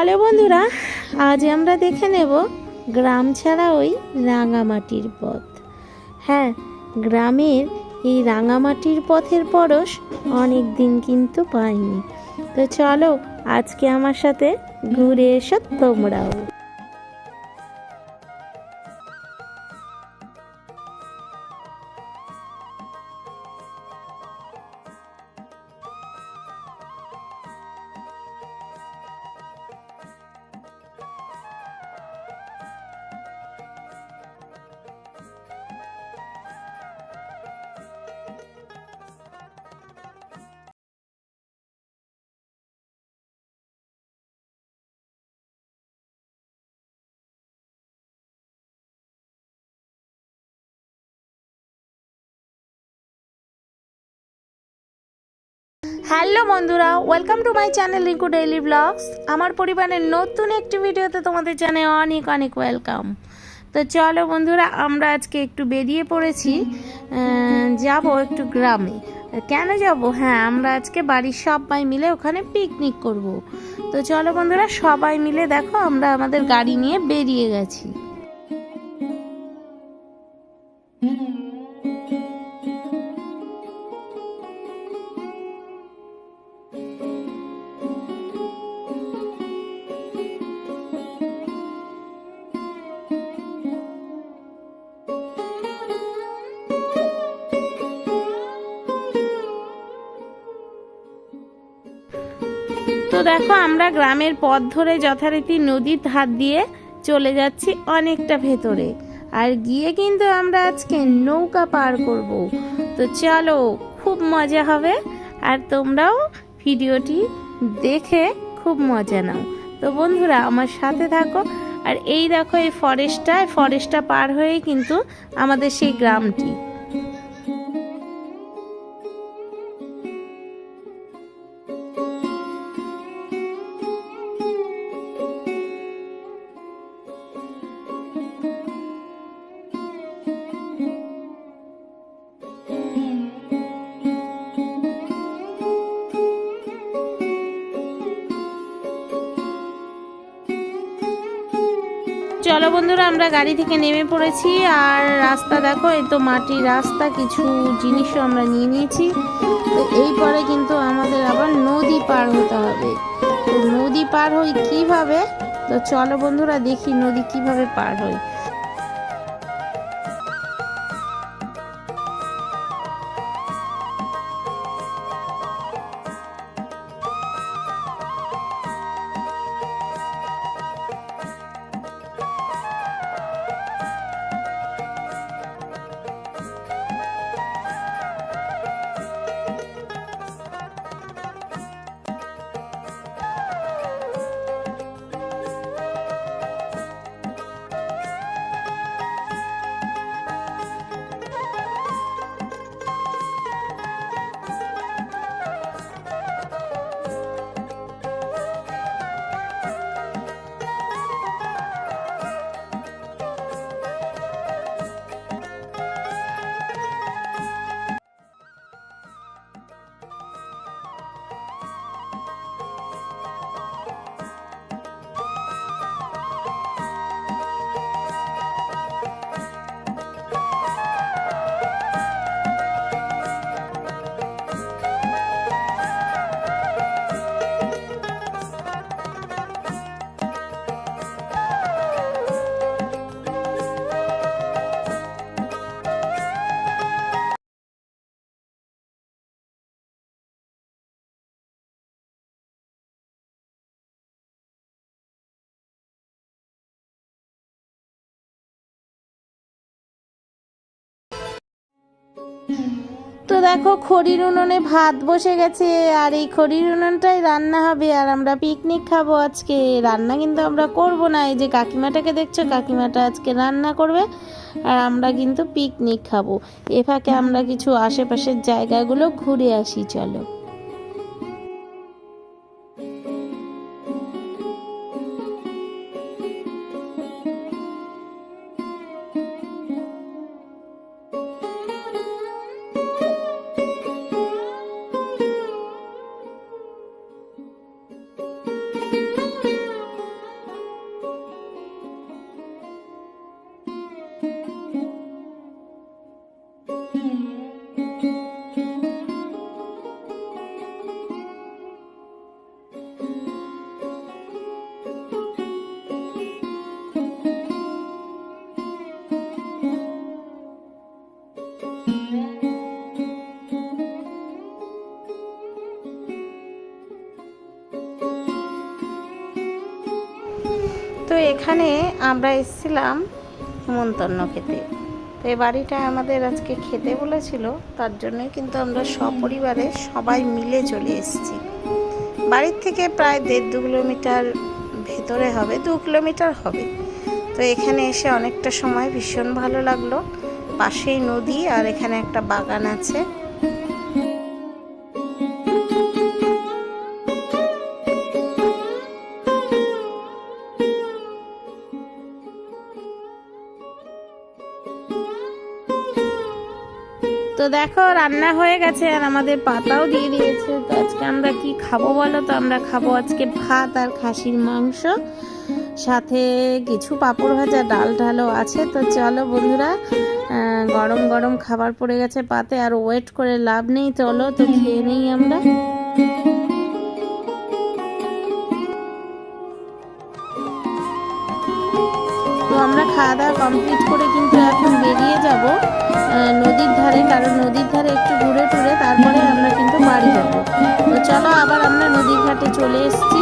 চলো বন্ধুরা, আজ আমরা দেখে নেব গ্রাম ছাড়া ওই রাঙামাটির পথ। হ্যাঁ গ্রামের এই রাঙামাটির পথের পরশ অনেক দিন কিন্তু পাইনি। তো চলো, আজকে আমার সাথে ঘুরে এসো তোমরাও। হ্যালো বন্ধুরা welcome to my channel Rinku daily vlogs আমার পরিবারের নতুন একটি ভিডিওতে তোমাদের জানাই অনেক অনেক ওয়েলকাম তো চলো বন্ধুরা, আমরা আজকে একটু বেরিয়ে পড়েছি যাব একটু গ্রামে। কেন যাব? হ্যাঁ আমরা আজকে বাড়ির সবাই মিলে ওখানে পিকনিক করব। তো চলো বন্ধুরা, সবাই মিলে দেখো, আমরা আমাদের গাড়ি নিয়ে বেরিয়ে গেছি। দেখো, আমরা গ্রামের পথ ধরে যথারীতি নদীর ধার দিয়ে চলে যাচ্ছি অনেকটা ভেতরে। আর গিয়ে কিন্তু আমরা আজকে নৌকা পার করব। তো চলো, খুব মজা হবে। আর তোমরাও ভিডিওটি দেখে খুব মজা নাও। তো বন্ধুরা, আমার সাথে থাকো। আর এই দেখো, এই ফরেস্টটা ফরেস্টটা পার হয়েই কিন্তু আমাদের সেই গ্রামটি। বন্ধুরা, আমরা গাড়ি থেকে নেমে পড়েছি আর রাস্তা দেখো, এই তো মাটির রাস্তা, কিছু জিনিসও আমরা নিয়ে নিয়েছি। তো এই পরে কিন্তু আমাদের আবার নদী পার হতে হবে। তো নদী পার হই কীভাবে? তো চলো বন্ধুরা, দেখি নদী কীভাবে পার হয় দেখো, খড়ির উনুনে ভাত বসে গেছে, আর এই খড়ির উনুনটাই রান্না হবে, আর আমরা পিকনিক খাব আজকে। রান্না কিন্তু আমরা করব না, এই যে কাকিমাটাকে দেখছ, কাকিমাটা আজকে রান্না করবে, আর আমরা কিন্তু পিকনিক খাব। এ ফাঁকে আমরা কিছু আশেপাশের জায়গাগুলো ঘুরে আসি, চলো। এখানে আমরা এসেছিলাম মন্তন্য খেতে। তো এই বাড়িটা আমাদের আজকে খেতে বলেছিল, তার জন্যই কিন্তু আমরা সপরিবারে সবাই মিলে চলে এসেছি। বাড়ির থেকে প্রায় দেড় দু কিলোমিটার ভেতরে হবে, দু কিলোমিটার হবে। তো এখানে এসে অনেকটা সময় ভীষণ ভালো লাগল। পাশেই নদী আর এখানে একটা বাগান আছে। তো দেখো, রান্না হয়ে গেছে আর আমাদের পাতাও দিয়ে দিয়েছে। তো আজকে আমরা কি খাব বলো তো? আমরা খাব আজকে ভাত আর খাসির মাংস, সাথে কিছু পাঁপড় ভাজা, ডাল ঢালও আছে। তো চলো বন্ধুরা গরম গরম খাবার পড়ে গেছে পাতে, আর ওয়েট করে লাভ নেই। চলো তো খেয়ে নেই আমরা। খাওয়া দাওয়া কমপ্লিট করে কিন্তু এখন বেরিয়ে যাব নদীর ধারে, কারণ নদীর ধারে একটু ঘুরে টুরে তারপরে আমরা কিন্তু বাড়ি যাব। তো চলো আবার আমরা নদীর ঘাটে চলে এসেছি।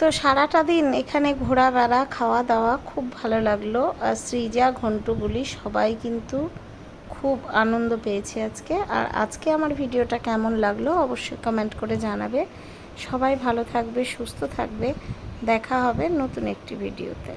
তো সারাটা দিন এখানে ঘোরা বেড়া খাওয়া দাওয়া খুব ভালো লাগল। আর সৃজা ঘন্টুগুলি সবাই কিন্তু খুব আনন্দ পেয়েছে আজকে। আর আজকে আমার ভিডিওটা কেমন লাগল অবশ্যই কমেন্ট করে জানাবে। সবাই ভালো থাকবে, সুস্থ থাকবে। দেখা হবে নতুন একটি ভিডিওতে।